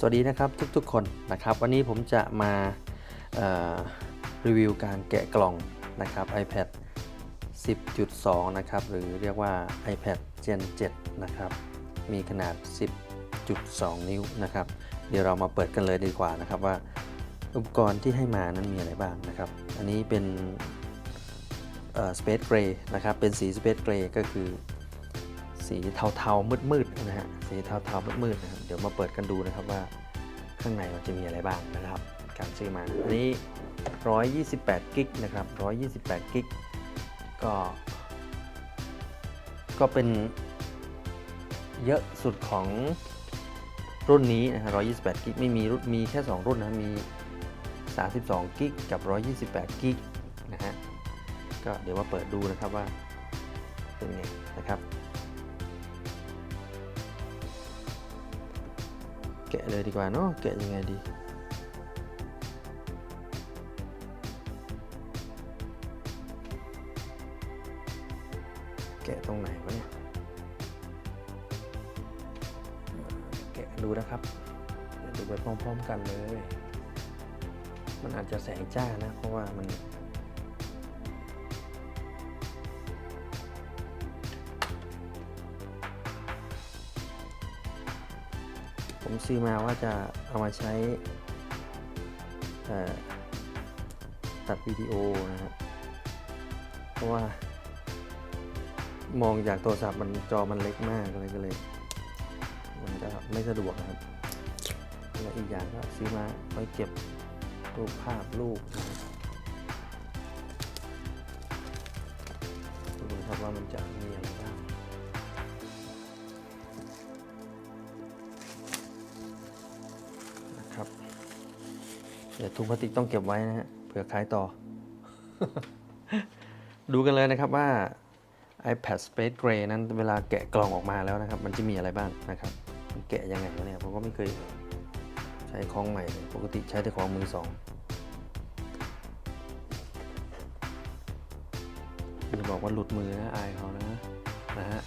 สวัสดีนะครับทุกๆคนนะครับ วันนี้ผมจะมารีวิวการแกะกล่องนะครับ iPad 10.2 นะครับ หรือเรียกว่า iPad Gen 7 นะครับ มีขนาด 10.2 นิ้วนะครับ เดี๋ยวเรามาเปิดกันเลยดีกว่านะครับว่าอุปกรณ์ที่ให้มานั้นมีอะไรบ้างนะครับ อันนี้เป็นเอ่อ Space Gray นะครับ เป็นสี Space Gray ก็คือ สีเทาๆมืดๆนะฮะสีเทาๆมืดๆนะครับเดี๋ยวมาเปิดกันดูนะครับว่าข้างในมันจะมีอะไรบ้างนะครับ การซื้อมาอันนี้ 128กิกนะครับ128กิกก็ ก็เป็นเยอะสุดของรุ่นนี้นะฮะ128กิกไม่มีรุ่นมีแค่ 2 รุ่นนะมี32กิกกับ 128กิกนะฮะก็เดี๋ยวมาเปิดดูนะครับว่าเป็นไงนะครับ แกะเลยดีกว่าเนาะแกะยังไงดีแกะตรงไหนวะเนี่ยแกะดูนะครับดูไปพร้อมๆกันเลย มันอาจจะแสงจ้านะ เพราะว่ามัน ซื้อมาว่าจะเอามาใช้ตัดวิดีโอนะครับเพราะว่ามองจากโทรศัพท์มันจอมันเล็กมากเลยก็เลย มันจะไม่สะดวกนะครับและอีกอย่างก็ซื้อมาไว้เก็บรูปภาพรูปนะครับดูครับว่ามันจะมีอะไรบ้าง เดี๋ยวถุงพลาสติกต้องเก็บไว้นะฮะเผื่อขายต่อ ดูกันเลยนะครับว่า iPad Space Gray นั้นเวลาแกะกล่องออกมาแล้วนะครับ มันจะมีอะไรบ้างนะครับมันแกะยังไงวะเนี่ยผมก็ไม่เคยใช้ของใหม่เลยปกติใช้แต่ของมือสองอย่าบอกว่าหลุดมือนะอายเขานะนะฮะ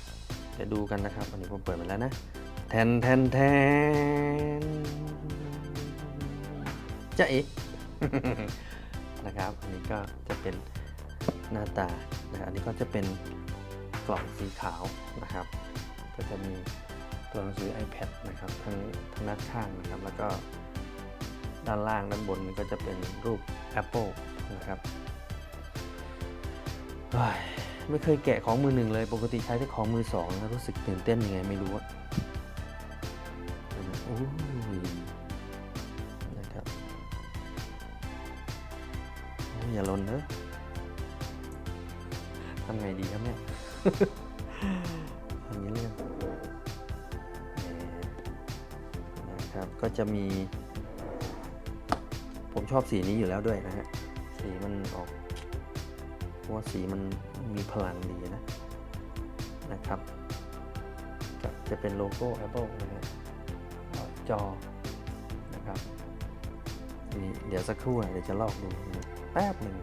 เดี๋ยวดูกันนะครับ อันนี้ผมเปิดมาแล้วนะ แทนแทนแทน จะเอ๋นะครับอันนี้ก็จะเป็นหน้าตานะอันนี้ก็จะเป็นกล่องสีขาวนะครับ ก็จะมีตัวหนังสือ iPad นะครับทั้งทั้งด้านข้างนะครับ แล้วก็ด้านล่างด้านบนนี่ก็จะเป็นรูป Apple นะครับไม่เคยแกะของมือหนึ่งเลยปกติใช้แต่ของมือสองนะรู้สึกตื่นเต้นยังไงไม่รู้อะโอ้ อ้ยอย่าหลนเนอะทำไงดีครับเนี่ยอย่างนี้เรื่องนะครับก็จะมี ผมชอบสีนี้อยู่แล้วด้วยนะฮะ สีมันออกเพราะว่าสีมันมีพลังดีนะนะครับก็จะเป็นโลโก้ Apple นะฮะจอนะครับนี่เดี๋ยวสักครู่นะเดี๋ยวจะลอกดูนะ แป๊บหนึ่ง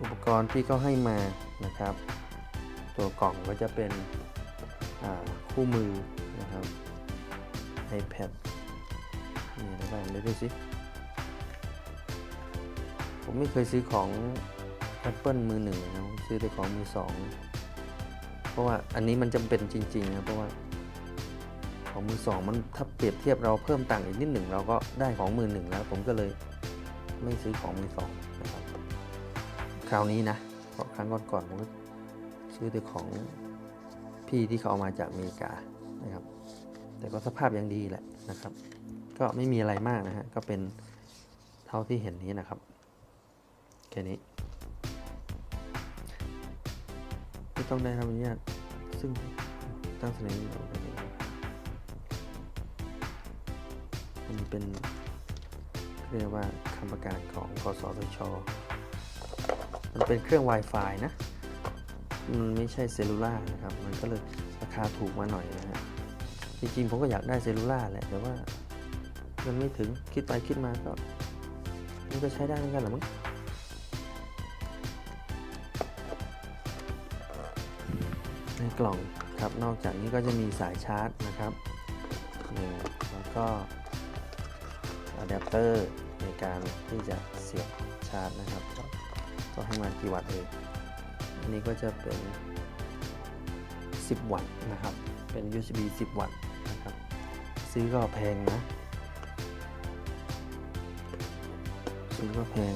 อุปกรณ์ที่เขาให้มานะครับ ตัวกล่องก็จะเป็นคู่มือนะครับ iPad มีอะไรบ้างเดี๋ยวดูสิ ผมไม่เคยซื้อของ Apple มือหนึ่งนะซื้อแต่ของมือสองเพราะว่าอันนี้มันจำเป็นจริงๆนะเพราะว่าของมือสองมันถ้าเปรียบเทียบเราเพิ่มตังค์อีกนิดหนึ่งเราก็ได้ของมือหนึ่งแล้วผมก็เลย ไม่ซื้อของมือสองนะครับ คราวนี้นะเพราะครั้งก่อนๆผมก็ซื้อแต่ของพี่ที่เขาเอามาจากอเมริกานะครับ แต่ก็สภาพยังดีแหละนะครับ ก็ไม่มีอะไรมากนะฮะก็เป็นเท่าที่เห็นนี้นะครับแค่นี้ไม่ต้องได้รับอนุญาตซึ่งตั้งแสดงมันเป็น เรียกว่าคำประกาศของกสทช มันเป็นเครื่อง Wi-Fi นะ มันไม่ใช่เซลลูล่านะครับ มันก็เลยราคาถูกมาหน่อยนะฮะ จริงๆ ผมก็อยากได้เซลลูล่าแหละ แต่ว่ามันไม่ถึง คิดไปคิดมาก็ มันก็ใช้ได้เหมือนกันหละมั้งในกล่องครับ นอกจากนี้ก็จะมีสายชาร์จนะครับหนึ่งสองก็ อะแดปเตอร์ในการที่จะเสียบชาร์จนะครับ ก็ให้มันกี่วัตต์เองอันนี้ก็จะเป็น 10 วัตต์นะครับ เป็น USB 10 วัตต์นะครับ ซื้อก็แพงนะ ซื้อก็แพง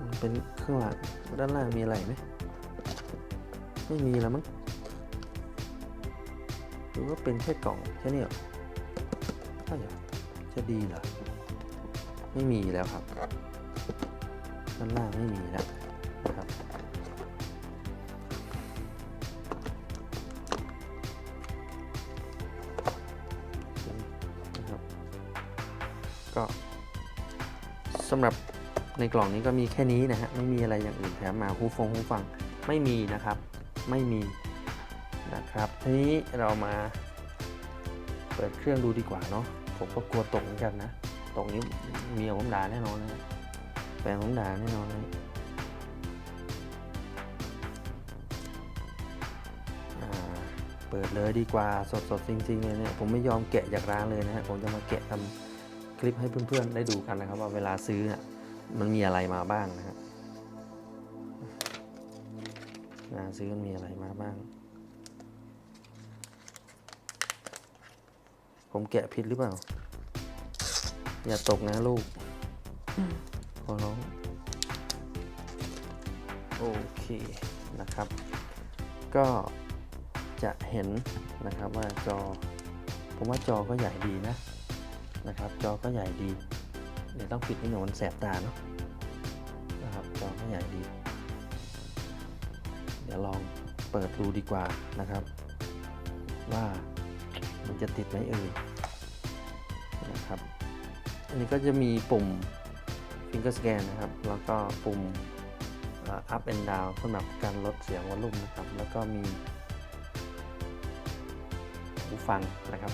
มันเป็นข้างหลังด้านล่างมีอะไรไหม ไม่มีแล้วมั้งหรือว่าเป็นแค่กล่องแค่นี้หรอ ใช่จะดีเหรอ ไม่มีแล้วครับด้านล่างไม่มีแล้วนะครับนะครับก็สำหรับในกล่องนี้ก็มีแค่นี้นะฮะ ไม่มีอะไรอย่างอื่นแถมมาหูฟงหูฟังไม่มีนะครับ ไม่มีนะครับ ทีนี้เรามา เปิดเครื่องดูดีกว่าเนาะผมก็กลัวตกเหมือนกันนะตรงนี้เมียผมด่าแน่นอนนะแฟนผมด่าแน่นอนเลยอ่าเปิดเลยดีกว่าสดๆจริงๆเลยเนี่ยผมไม่ยอมแกะจากร้านเลยนะฮะผมจะมาแกะทำคลิปให้เพื่อนๆได้ดูกันนะครับ ว่าเวลาซื้อเนี่ยมันมีอะไรมาบ้างนะฮะซื้อมันมีอะไรมาบ้าง ผมแกะผิดหรือเปล่า อย่าตกนะลูกขอร้องโอเคนะครับ ก็จะเห็นนะครับว่าจอ ผมว่าจอก็ใหญ่ดีนะนะครับ จอก็ใหญ่ดี เดี๋ยวต้องปิดนิดหน่อยมันแสบตาเนาะนะครับจอก็ใหญ่ดี เดี๋ยวลองเปิดดูดีกว่านะครับ ว่า มันจะติดไหมเอ่ยนะครับ อันนี้ก็จะมีปุ่ม finger scan นะครับ แล้วก็ปุ่ม up and down สำหรับการลดเสียงวอลลุ่มนะครับ แล้วก็มีหูฟังนะครับ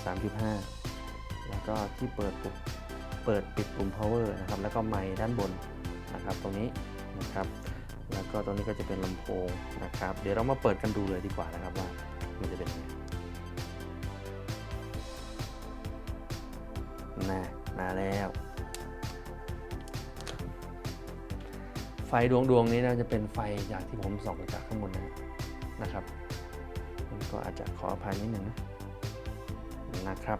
3.5 แล้วก็ที่เปิดปุ่มเปิดปิดปุ่ม power นะครับ แล้วก็ไมค์ด้านบนนะครับ ตรงนี้นะครับ แล้วก็ตรงนี้ก็จะเป็นลำโพงนะครับ เดี๋ยวเรามาเปิดกันดูเลยดีกว่านะครับว่ามันจะเป็นยังไง มาแล้ว ไฟดวงดวงๆนี้นะจะเป็นไฟจากที่ผมส่องจากข้างบนนะนะครับ มันก็อาจจะขออภัยนิดหนึ่งนะนะครับ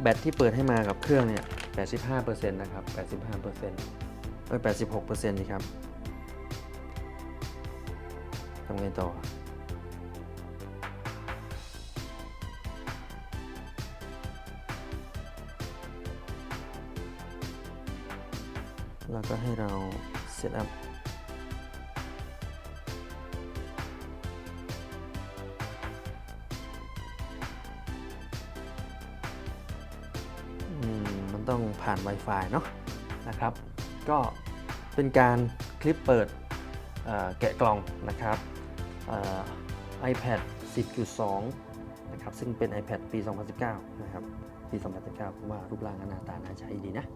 แบตที่เปิดให้มากับเครื่องเนี่ย 85%นะครับ 85%เอ้ย86%นี่ครับทำไงต่อ ก็ให้เราเซตอัพมันต้องผ่าน Wi-Fi เนาะนะครับ ก็เป็นการคลิปเปิดแกะกล่องนะครับ iPad 10.2 นะครับ ซึ่งเป็น iPad ปี 2019 นะครับ ปี 2019ผมว่ารูปร่างหน้าตาน่าใช้ดีนะ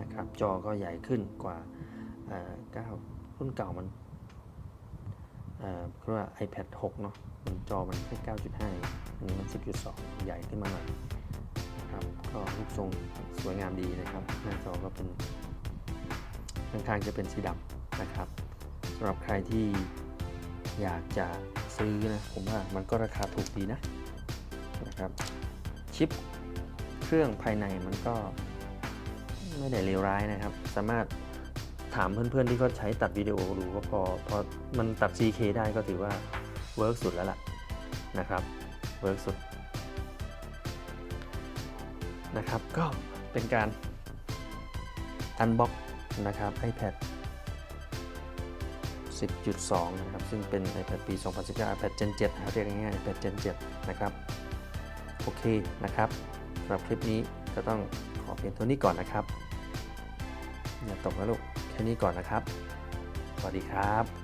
นะครับ จอก็ใหญ่ขึ้นกว่าเอ่อ9รุ่นเก่ามันเอ่อเรียกว่า iPad 6 เนาะมันจอมันแค่ 9.5 อันนี้มัน 10.2 ใหญ่ขึ้นมาหน่อยนะครับก็รูปทรงสวยงามดีนะครับ หน้าจอก็เป็นข้างๆจะเป็นสีดำนะครับสำหรับใครที่อยากจะซื้อนะ ผมว่ามันก็ราคาถูกดีนะนะครับ ชิปเครื่องภายในมันก็ ไม่ได้เลวร้ายนะครับ สามารถถามเพื่อนๆที่เขาใช้ตัดวิดีโอดูก็พอพอมันตัด 4K ได้ก็ถือว่าเวิร์กสุดแล้วล่ะนะครับเวิร์กสุดนะครับก็เป็นการอันบ็อกนะครับ iPad 10.2 นะครับ ซึ่งเป็น iPad ปี 2019 iPad Gen 7นะครับเรียกง่ายๆ iPad Gen 7 นะครับ โอเคนะครับสำหรับคลิปนี้ก็ต้องขอเพียงเท่านี้ก่อนนะครับ อย่าตกนะลูก แค่นี้ก่อนนะครับ สวัสดีครับ